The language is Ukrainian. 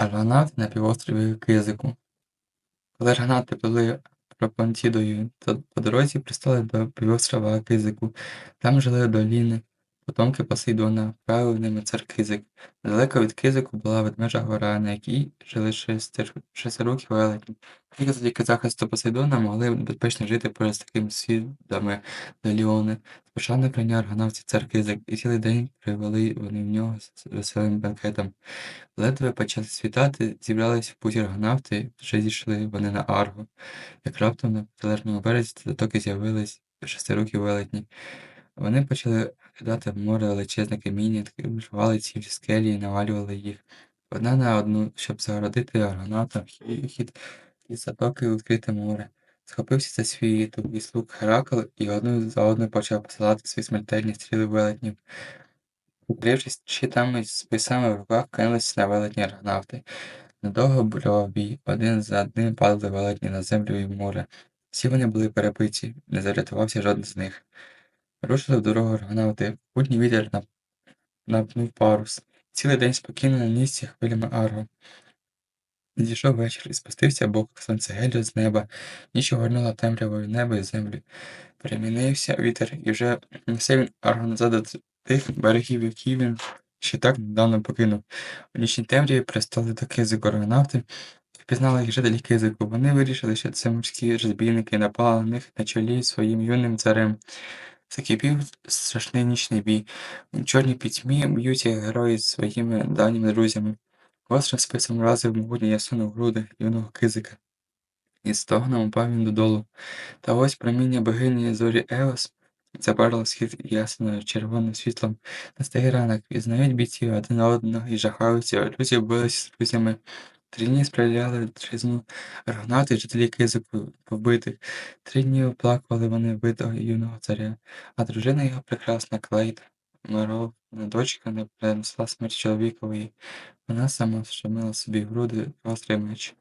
Аргонавти на півострові Кизику Коли аргонавти були пропонтідою, то по дорозі пристали до півострова Кизику. Там жили доліни, потомки Посейдона, правив ними цар Кизик. Недалеко від Кизику була ведмежа гора, на якій жили шестир... шестирукі велетні. Тільки завдяки захисту Посейдона могли безпечно жити поряд з такими сусідами Деліони. Спочатку прийняв аргонавців цар Кизик, і цілий день привели вони в нього з веселим бенкетом. Ледве почали світати, зібрались в путь аргонавти, вже зійшли вони на Арго. Як раптом на протилежному березі затоки з'явились шестирукі велетні. Вони почали кидати в море величезне каміння, рвали ці скелі і навалювали їх. Одна на одну, щоб загородити аргонавтам хід із затоки у відкрите море. Схопився за свій тугий слуг Геракл і одну за одною почав посилати свої смертельні стріли велетнів. Укрившись щитами з списами в руках, кинулись на велетні аргонавти. Недовго булькав бій, один за одним падали велетні на землю і в море. Всі вони були перебиті, не зарятувався жоден з них. Рушили в дорогу аргонавти, путній вітер нап... напнув парус. Цілий день спокійно на нісці хвилями Арго. Зійшов вечір і спустився Бог сонце гелю з неба, ніч огорнула темрявою небо і землю. Перемінився вітер, і вже несе він Арго до тих берегів, які він ще так недавно покинув. У нічній темряві пристали до кизику аргонавти, впізнали їх жителі кизику. Вони вирішили, що це морські розбійники, напали на них на чолі своїм юним царем. Закипів страшний нічний бій. У чорній пітьмі б'ються герої з своїми давніми друзями. Гострим списом вразив могутній ясун у груди юного кизика. І стогном упав він додолу. Та ось проміння богині зорі Еос забарило схід ясною червоним світлом. Настає ранок, пізнають бійці один одного і жахаються, друзі билися з друзями. Три дні справляли тризну рогнати, жителі кизику побитих. Три дні оплакували вони вбитого юного царя, а дружина його прекрасна Клейд, мировна дочка не принесла смерть чоловікової. Вона сама вщемила собі груди гострий меч.